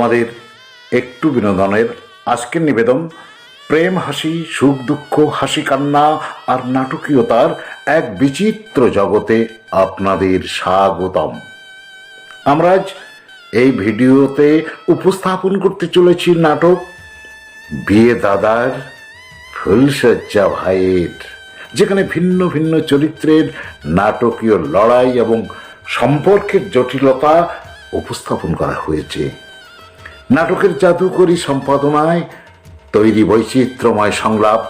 আমাদের একটু বিনোদনের আজকের নিবেদন, প্রেম হাসি, সুখ দুঃখ, হাসি কান্না আর নাটকীয়তার এক বিচিত্র জগতে আপনাদের স্বাগতম। আমরা আজ এই ভিডিওতে উপস্থাপন করতে চলেছি নাটক বিয়ে দাদার ফুলসজ্জা ভাইয়ের, যেখানে ভিন্ন ভিন্ন চরিত্রের নাটকীয় লড়াই এবং সম্পর্কের জটিলতা উপস্থাপন করা হয়েছে। নাটকের জাদুকরী সম্পাদনায় তৈরি বৈচিত্র্যময় সংলাপ,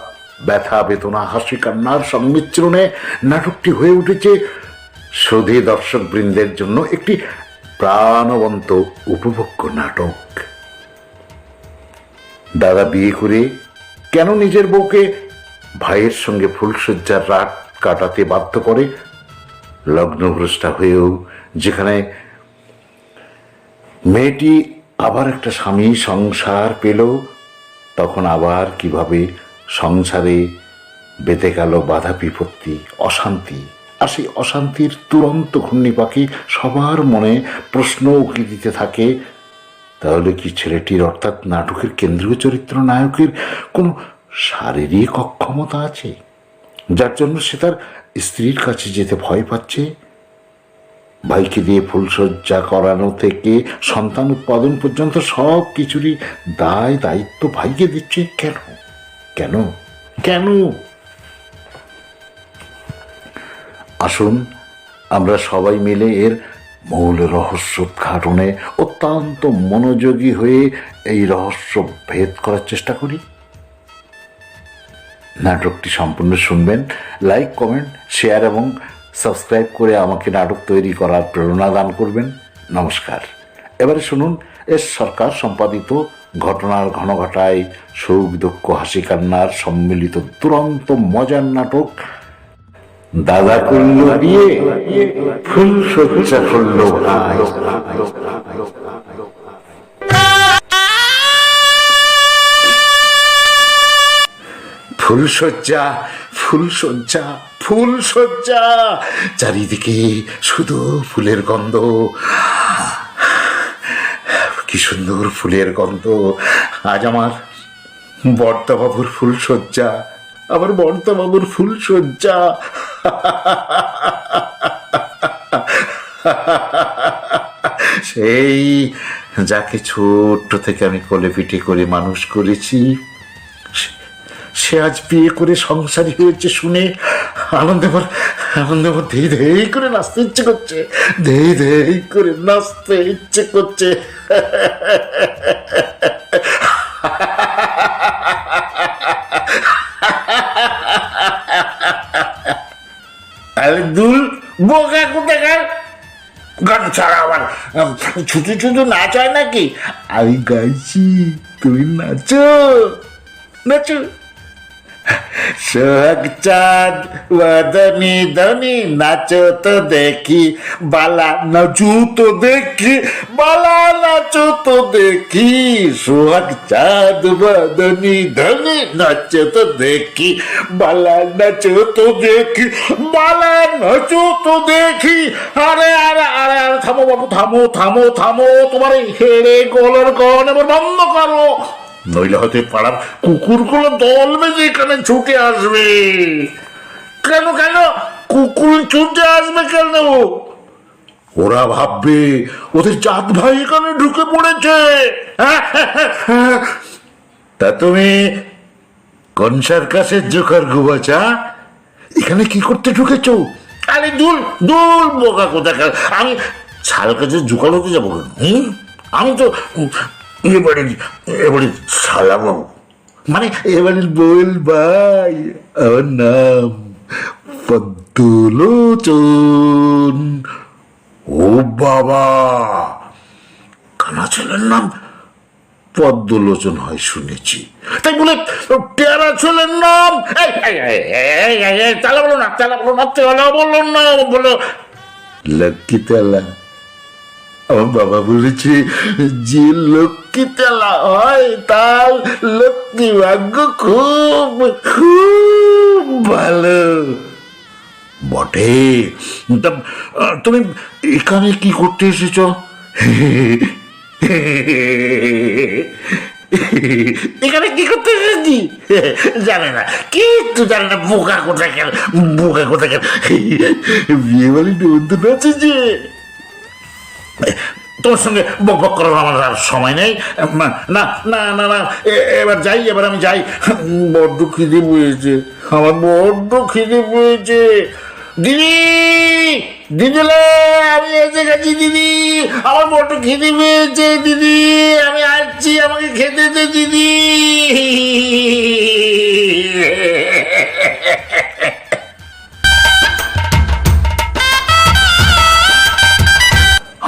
ব্যথা, বেদনা, হাসি, কান্নার সংমিশ্রণে নাটকটি হয়ে উঠেছে সুধী দর্শকবৃন্দের জন্য একটি প্রাণবন্ত উপভোগ্য নাটক। দাদা বিয়ে করে কেন নিজের বউকে ভাইয়ের সঙ্গে ফুলসজ্জার রাত কাটাতে বাধ্য করে? লগ্নভ্রষ্টা হয়েও যেখানে মেয়েটি আবার একটা স্বামী সংসার পেল, তখন আবার কীভাবে সংসারে বেঁধে গেল বাধা বিপত্তি, অশান্তি। আর সেই অশান্তির তুরন্ত ঘূর্ণি পাখি সবার মনে প্রশ্ন উকি দিতে থাকে, তাহলে কি ছেলেটির অর্থাৎ নাটকের কেন্দ্রীয় চরিত্র নায়কের কোনো শারীরিক অক্ষমতা আছে, যার জন্য সে তার স্ত্রীর কাছে যেতে ভয় পাচ্ছে? ভাইকে দিয়ে ফুলসজ্জা করানো থেকে সন্তান উৎপাদন পর্যন্ত সব কিছুরই দায়, দায়িত্ব ভাইকে দিচ্ছে কেন? কেন? কেন? আসুন, আমরা সবাই মিলে এর মূল রহস্য উদ্ঘাটনে অত্যন্ত মনোযোগী হয়ে এই রহস্য ভেদ করার চেষ্টা করি। নাটকটি সম্পূর্ণ শুনবেন, লাইক, কমেন্ট, শেয়ার এবং সাবস্ক্রাইব করে আমাকে নাটক তৈরি করার প্রেরণা দান করবেন। নমস্কার। এবারে শুনুন, এস সরকার সম্পাদিত ঘটনার ঘনঘটায় সুখ দুঃখ হাসি কান্নার সম্মিলিত দুরন্ত মজার নাটক, দাদা করল বিয়ে, ফুল সজ্জা করল ভাই। ফুলসজ্জা ফুলসজ্জা ফুলসজ্জা চারিদিকে শুধু ফুলের গন্ধ। কি সুন্দর ফুলের গন্ধ। আজ আমার বর্তাবাবুর ফুলসজ্জা আমার বর্তাবাবুর ফুলসজ্জা সেই যাকে ছোট্ট থেকে আমি কোলে পিঠে করে মানুষ করেছি। সে আজ বিয়ে করে সংসারী হয়েছে শুনে আনন্দে ভর আনন্দে ভর ধেই ধেই করে নাচতে ইচ্ছে করছে, ধেই ধেই করে নাচতে ইচ্ছে করছে। আরে দুল বোকা কোথাকার? গান ছাড়া আবার ছুটু ছুটু নাচ হয় নাকি? আমি গাইছি, তুমি নাচো। নাচো। সোহাগ চাঁদ ধনি, নাচো তো দেখি, বালা নাচু তো দেখি, বালা নাচো তো দেখি, সোহাগ চাঁদ ধনি, নাচো তো দেখি, বালা নাচো তো দেখি, বালা নাচো তো দেখি। আরে আরে আরে আরে, থামো বাবু, থামো থামো থামো, তোমার হেড়ে গলার গান এবার বন্ধ করো। নইলে হয়তো পাড়ার কুকুরগুলো দল বেজে এখানে ছুটে আসবে। কেন কেন? কুকুর ছুটে আসবে কেন? ওরা ভাববে, ওদের জাত ভাই এখানে ঢুকে পড়েছে। তা তুমি কোন সার্কাসের জোকার গুবাচা? এখানে কি করতে ঢুকেছো? আরে দুল দুল বোকা কোথাকার। আমি সার্কাসে জোকার হতে যাব আমি হুম? আমি তো এবারে এবারে সালাবাবু মানে এবারে বল ভাই, আমার নাম পদ্মলোচন। ও বাবা! কানা ছেলের নাম পদ্মলোচন হয় শুনেছি। তাই বলে টেরা ছেলের নাম তালা বলো না তালা বলো না তেলা বলো না, বলো। লক্ষ্মী তেলা। আমার বাবা বলেছে যে লক্ষ্মী তেলা হয় তার লক্ষ্মী ভাগ্য খুব খুব ভালো। বটে। তা, তুমি এখানে কি করতে এসেছ? এখানে কি করতে এসেছি? জানে না। কিচ্ছু জানে না বোকা কোথায় গেল বোকা কোথায় গেল বিয়ে বাড়ি নিমন্ত্রণ আছে যে? তোমার সঙ্গে বক বক করার আমার আর সময় নেই। না না না না এবার যাই, এবার আমি যাই। বড্ড খিদে পেয়েছে। আমার বড্ড খিদে পেয়েছে। দিদি দিদিলে আমি এসে গেছি, দিদি। আমার বড্ড খিদে পেয়েছে, দিদি। আমি আসছি, আমাকে খেতে দে, দিদি।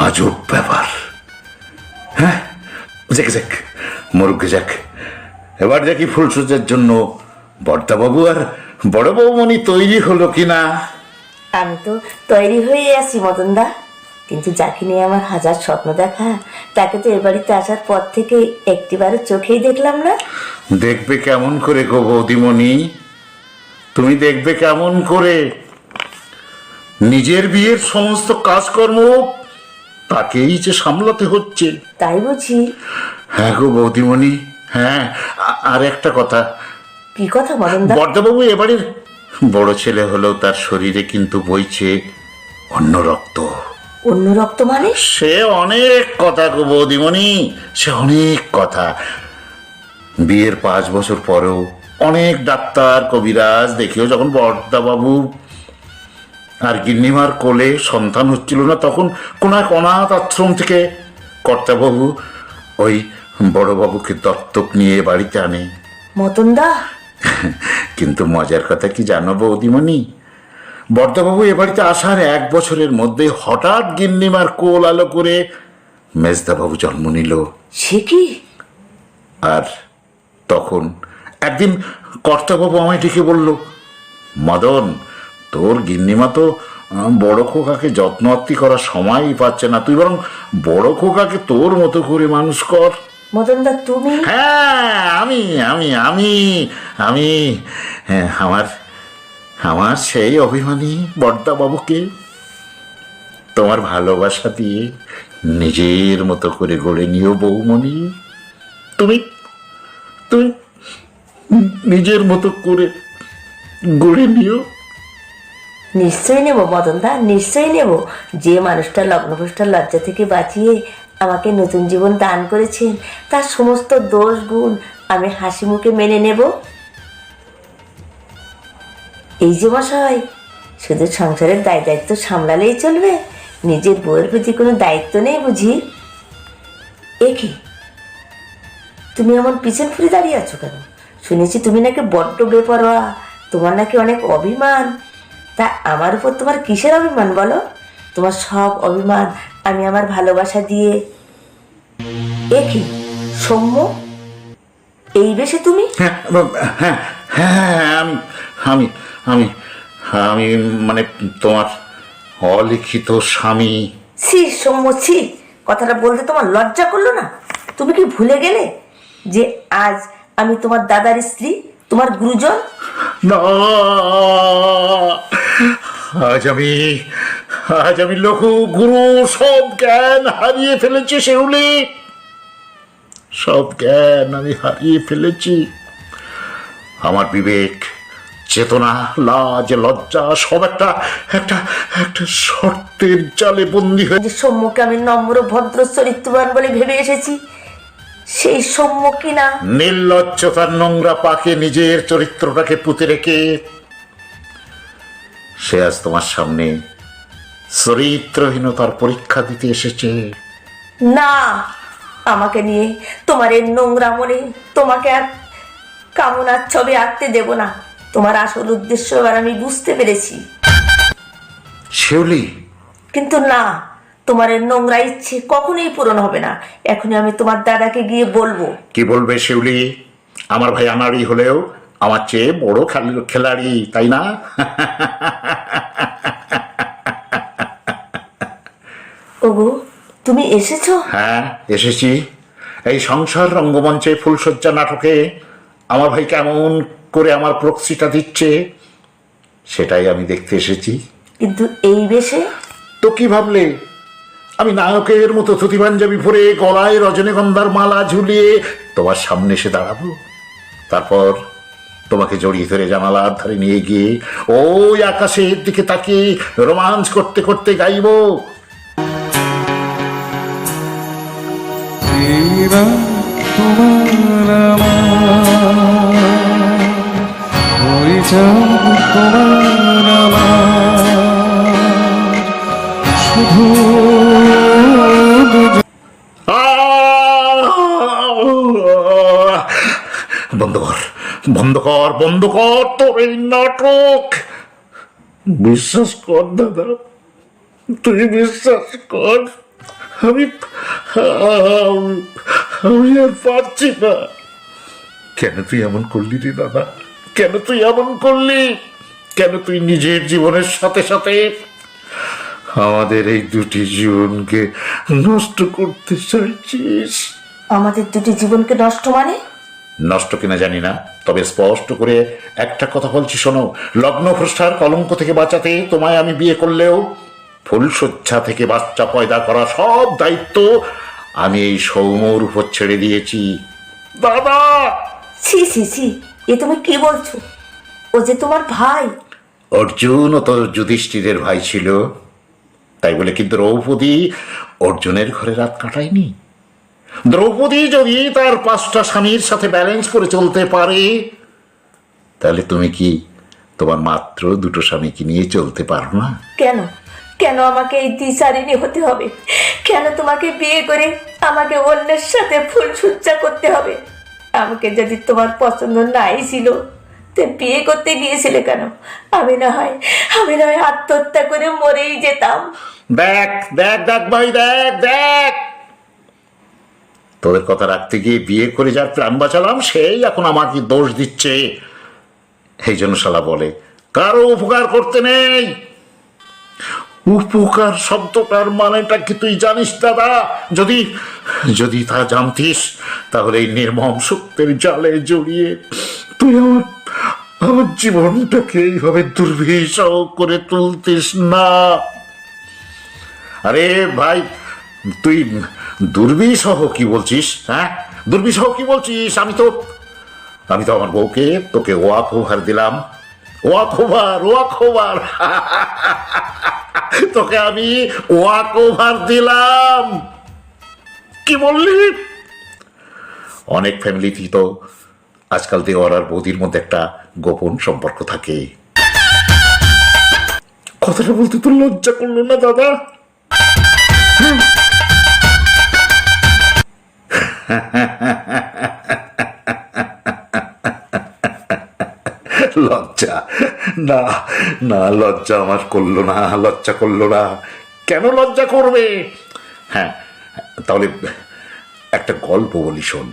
আজব ব্যাপার। হ্যাঁ? যাক মরুকে যাক। এবার দেখি ফুলসজ্জার জন্য বর্দাবাবু আর বড় বৌমণি তৈরি হলো কিনা। আমি তো তৈরি হয়ে আছি মদনদা। কিন্তু যাকে নিয়ে আমার হাজার স্বপ্ন দেখা তাকে তো এ বাড়িতে আসার পর থেকে একটিবারও চোখেই দেখলাম না। দেখবে কেমন করে গো বৌদিমণি। তুমি দেখবে কেমন করে। নিজের বিয়ের সমস্ত কাজকর্ম তাকেই যে সামলাতে হচ্ছে। তাই বুঝি। হ্যাঁ গো বৌদিমণি হ্যাঁ আর একটা কথা। কি কথা মদনদা বর্দাবাবু এবারের বড় ছেলে হলেও তার শরীরে কিন্তু বইছে অন্য রক্ত। অন্য রক্ত মানে? সে অনেক কথা গো বৌদিমণি সে অনেক কথা। বিয়ের পাঁচ বছর পরেও অনেক ডাক্তার কবিরাজ দেখেও যখন বর্দাবাবু আর গিন্নিমার কোলে সন্তান হচ্ছিল না তখন কোন এক অনাথ আশ্রম থেকে কর্তাবাবু ওই বড়বাবুকে দত্তক নিয়ে বাড়িতে আনে। মদনদা কিন্তু মজার কথা কি জানো বৌদিমণি? বর্দাবাবু এ বাড়িতে আসার এক বছরের মধ্যে হঠাৎ গিন্নিমার কোল আলো করে মেজদাবাবু জন্ম নিল। সে কি? আর তখন একদিন কর্তাবাবু আমায় ডেকে বলল মদন তোর গিন্নিমা তো বড় খোকাকে যত্ন আত্তি করার সময়ই পাচ্ছে না। তুই বরং বড় খোকাকে তোর মতো করে মানুষ কর। মদনদা তুমি? হ্যাঁ আমি আমি আমি আমি হ্যাঁ, আমার আমার সেই অভিমানী বাবুকে তোমার ভালোবাসা দিয়ে নিজের মতো করে গড়ে নিও বৌমণি। তুমি তুমি নিজের মতো করে গড়ে নিও। নিশ্চয়ই নেব মদনদা, নিশ্চয়ই নেব। যে মানুষটা লগ্নভ্রষ্টার লজ্জা থেকে বাঁচিয়ে আমাকে নতুন জীবন দান করেছেন, তার সমস্ত দোষ গুণ আমি হাসি মুখে মেনে নেব। এই যে মশাই, শুধু সংসারের দায় দায়িত্ব সামলালেই চলবে, নিজের বউয়ের প্রতি কোনো দায়িত্ব নেই বুঝি? এ কি? তুমি এমন পিছন ফিরে দাঁড়িয়ে আছো কেন? শুনেছি তুমি নাকি বড্ড বেপরোয়া, তোমার নাকি অনেক অভিমান। তা আমার উপর তোমার কিসের অভিমান বলো? তোমার সব অভিমান আমি আমার ভালোবাসা দিয়ে। এ কি সৌম্য? এই বেশে তুমি? হ্যাঁ হ্যাঁ হ্যাঁ হ্যাঁ, আমি আমি আমি আমি মানে তোমার অলিখিত স্বামী। ছি সৌম্য ছি কথাটা বলতে তোমার লজ্জা করল না? তুমি কি ভুলে গেলে যে আজ আমি তোমার দাদার স্ত্রী তোমার গুরুজন? না আজ আমি আজ আমি লঘু গুরু সব জ্ঞান হারিয়ে ফেলেছি শেউলি সব জ্ঞান আমি হারিয়ে ফেলেছি। আমার বিবেক চেতনা লাজ লজ্জা সব একটা একটা একটা শর্তের জালে বন্দি হয়ে সৌম্যকে আমি নম্র ভদ্র চরিত্রবান বলে ভেবে এসেছি। সেই সৌম্য কিনা নির্লজ্জতার নোংরা পাকে নিজের চরিত্রটাকে পুঁতে রেখে সে আজ তোমার সামনে চরিত্রহীনতার পরীক্ষা দিতে এসেছে। না আমাকে নিয়ে তোমার এই নোংরা মনে তোমাকে আর কামনার ছবি আঁকতে দেব না। তোমার আসল উদ্দেশ্য এবার আমি বুঝতে পেরেছি। শিউলি। কিন্তু না তোমার এই নোংরা ইচ্ছে কখনোই পূরণ হবে না। এখনই আমি তোমার দাদাকে গিয়ে বলব। কি বলবে শিউলি? আমার ভাই আনাড়ি হলেও আমার চেয়ে বড় খেল- খেলাড়ি তাই না? ওগো তুমি এসেছ? হ্যাঁ এসেছি। এই সংসার রঙ্গমঞ্চে ফুলসজ্জা নাটকে আমার ভাই কেমন করে আমার প্রক্সিটা দিচ্ছে সেটাই আমি দেখতে এসেছি। কিন্তু এই বেশে? তো কি ভাবলে? আমি নায়কের মতো ধুতি পাঞ্জাবি পরে গলায় রজনীগন্ধার মালা ঝুলিয়ে তোমার সামনে এসে দাঁড়াবো। তারপর তোমাকে জড়িয়ে ধরে জানালার ধারে নিয়ে গিয়ে ওই আকাশের দিকে তাকিয়ে রোমাঞ্চ করতে করতে গাইবো। শুধু দুজন আহ! বন্ধ কর বন্ধ কর বন্ধ কর তোর এই নাটক। বিশ্বাস কর, দাদা। তুই বিশ্বাস কর। আমি, আম- আর পারছি না। কেন তুই এমন করলি রে, দাদা? কেন তুই এমন করলি? কেন তুই নিজের জীবনের সাথে সাথে আমাদের এই দুটি জীবনকে নষ্ট করতে চাইছিস? আমাদের দুটি জীবনকে নষ্ট মানে? নষ্ট কিনা জানি না তবে স্পষ্ট করে একটা কথা বলছি শোনো। লগ্ন ভ্রষ্টার কলঙ্ক থেকে বাঁচাতে তোমায় আমি বিয়ে করলেও ফুলশয্যা থেকে বাচ্চা পয়দা করা সব দায়িত্ব আমি এই সৌমর উপর ছেড়ে দিয়েছি। দাদা ছি ছি ছি এ তুমি কি বলছো? ও যে তোমার ভাই। অর্জুন ও তোর যুধিষ্ঠিরের ভাই ছিল। তাই বলে কিন্তু দ্রৌপদী অর্জুনের ঘরে রাত কাটায়নি? দ্রৌপদী যদি তার পাঁচটা স্বামীর সাথে ব্যালেন্স করে চলতে পারে তাহলে তুমি কি তোমার মাত্র দুটো স্বামীকে নিয়ে চলতে পারো না? কেন? কেন আমাকে এই দিশারিনী হতে হবে? কেন তোমাকে বিয়ে করে আমাকে অন্যের সাথে ফুল সজ্জা করতে হবে? আমাকে যদি তোমার পছন্দ নাই ছিল তো বিয়ে করতে গিয়েছিলে কেন? আমি না হয় আমি না হয় আত্মহত্যা করে মরেই যেতাম। দেখ দেখ দেখ ভাই দেখ দেখ। তোদের কথা রাখতে গিয়ে বিয়ে করে যার প্রাণ বাঁচালাম, সেই এখন আমাকে দোষ দিচ্ছে। এই জন্য শালা বলে, কারও উপকার করতে নেই। উপকার শব্দটার মানেটা কি তুই জানিস, দাদা? যদি যদি তা জানতিস, তাহলে এই নির্মম সত্যের জালে জড়িয়ে তুই আমার আমার জীবনটাকে এইভাবে দুর্বিষহ করে তুলতিস না। আরে ভাই তুই দুর্বিসহ কি বলছিস হ্যাঁ? দুর্বিসহ কি বলছিস? আমি তো আমি তো আমার বউকে তোকে ওয়াক ওভার দিলাম। Walk over walk over. তোকে আমি ওয়াক ওভার দিলাম। কি বললি? অনেক ফ্যামিলিতেই তো আজকাল দেওয়ার আর বৌদির মধ্যে একটা গোপন সম্পর্ক থাকে। কথাটা বলতে তো লজ্জা করল না, দাদা? লজ্জা। না না, লজ্জা আমার করল না, লজ্জা করল না। কেন লজ্জা করবে? হ্যাঁ তাহলে একটা গল্প বলি, শোন।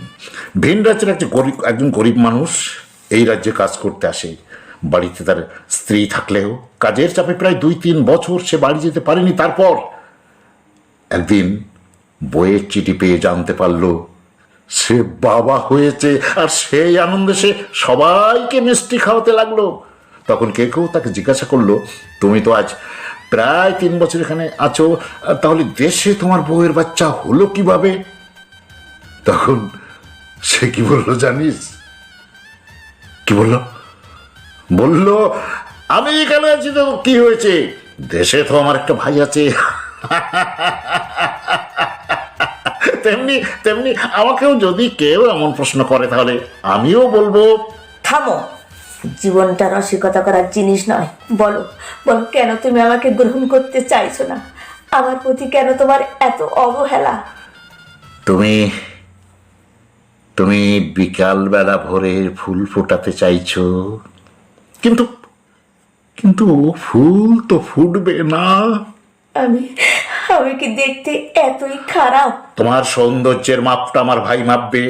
ভিন রাজ্যের একটা গরিব, একজন গরিব মানুষ এই রাজ্যে কাজ করতে আসে। বাড়িতে তার স্ত্রী থাকলেও কাজের চাপে প্রায় দুই তিন বছর সে বাড়ি যেতে পারেনি। তারপর একদিন বইয়ের চিঠি পেয়ে জানতে পারল সে বাবা হয়েছে আর সেই আনন্দে সে সবাইকে মিষ্টি খাওয়াতে লাগল। তখন কে কেউ তাকে জিজ্ঞাসা করল, তুমি তো আজ প্রায় তিন বছর এখানে আছো, তাহলে দেশে তোমার বউয়ের বাচ্চা হলো কীভাবে? তখন সে কি বলল জানিস? কি বলল? বলল, আমি এখানে আছি তো? কি হয়েছে? দেশে তো আমার একটা ভাই আছে। তেমনি তেমনি আমাকেও যদি কেউ এমন প্রশ্ন করে তাহলে আমিও বলব থামো। জীবনটা রসিকতা করার জিনিস নয়। বলো বলো কেন তুমি আমাকে গ্রহণ করতে চাইছো না? আমার প্রতি কেন তোমার এত অবহেলা? তুমি তুমি বিকালবেলা ভোরের ফুল ফোটাতে চাইছো। কিন্তু কিন্তু ফুল তো ফুটবে না। আমি আমি কি দেখতে এতই খারাপ। তোমার সৌন্দর্যের মাপটা আমার ভাই মাপবে।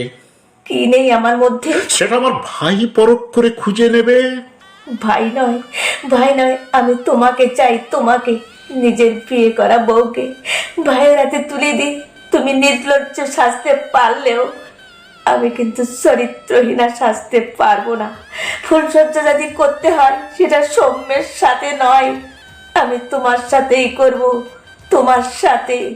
কি নেই আমার মধ্যে? সেটা আমার ভাই পরখ করে খুঁজে নেবে। ভাই নয় ভাই নয় আমি তোমাকে চাই তোমাকে নিজের বিয়ে করা বউকে। ভাইয়ের হাতে তুলে দিই তুমি নির্লজ্জ সাজতে পারলেও আমি কিন্তু চরিত্রহীনা সাজতে পারব না। ফুলসজ্জা যদি করতে হয় সেটা সৌম্যের সাথে নয় আমি তোমার সাথেই করব। তোমার সাথে!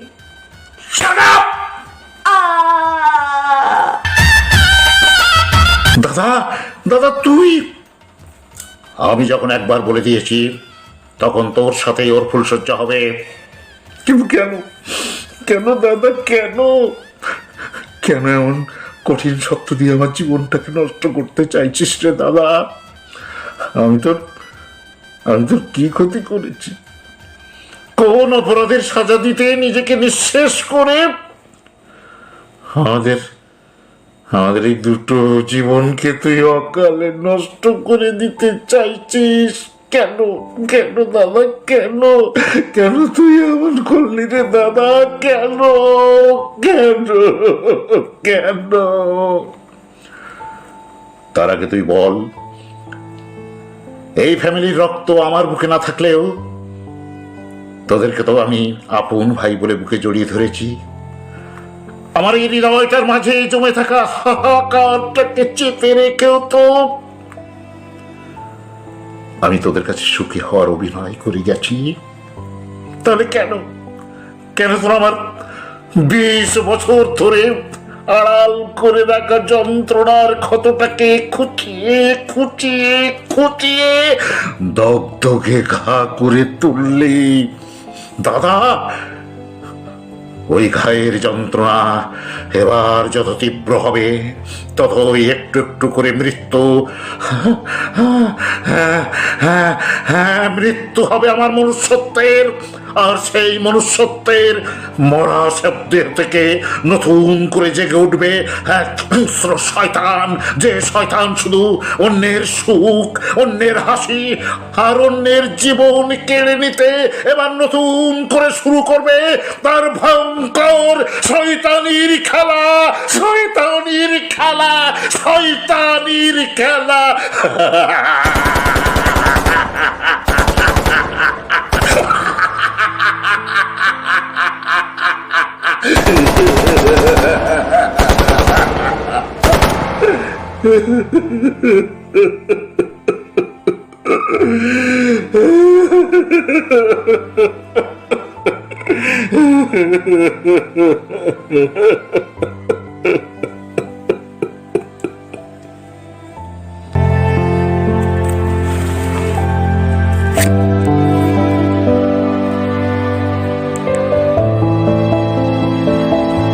দাদা দাদা তুই? আমি যখন একবার বলে দিয়েছি তখন তোর সাথেই ওর ফুলসজ্জা হবে। কিন্তু কেন? কেন দাদা কেন? কেন এমন কঠিন সত্য দিয়ে আমার জীবনটাকে নষ্ট করতে চাইছিস রে দাদা? আমি তোর আমি তোর কি ক্ষতি করেছি? কোন অপরাধের সাজা দিতে নিজেকে নিঃশেষ করে? আমাদের আমাদের এই দুটো জীবনকে তুই অকালে নষ্ট করে দিতে চাইছিস। কেন কেন দাদা, কেন? কেন তুই এমন করলি রে দাদা? কেন কেন কেন? তার আগে তুই বল, এই ফ্যামিলির রক্ত আমার বুকে না থাকলেও তোদেরকে তো আমি আপন ভাই বলে বুকে জড়িয়ে ধরেছি। আমার এই হৃদয়টার মাঝে জমে থাকা হাহাকারটাকে চেপে রেখেও তো আমি তোদের কাছে সুখী হওয়ার অভিনয় করে গেছি। তাহলে কেন? কেন তোরা আমার বিশ বছর ধরে আড়াল করে রাখা যন্ত্রণার ক্ষতটাকে খুঁচিয়ে খুঁচিয়ে খুঁচিয়ে দগদগে ঘা করে তুললি? দাদা ওই ঘায়ের যন্ত্রণা এবার যত তীব্র হবে একটু একটু করে মৃত্যু। মৃত্যু হবে আমার মনুষ্যত্বের, আর সেই মনুষ্যত্বের মরা শব্দের থেকে নতুন করে জেগে উঠবে শয়তান। যে শয়তান শুধু অন্যের সুখ, অন্যের হাসি, আর অন্যের জীবন কেড়ে নিতে এবার নতুন করে শুরু করবে তার ভয়ঙ্কর শয়তানির খেলা শয়তানির খেলা। শয়তানির খেলা Ha ha ha ha ha ha.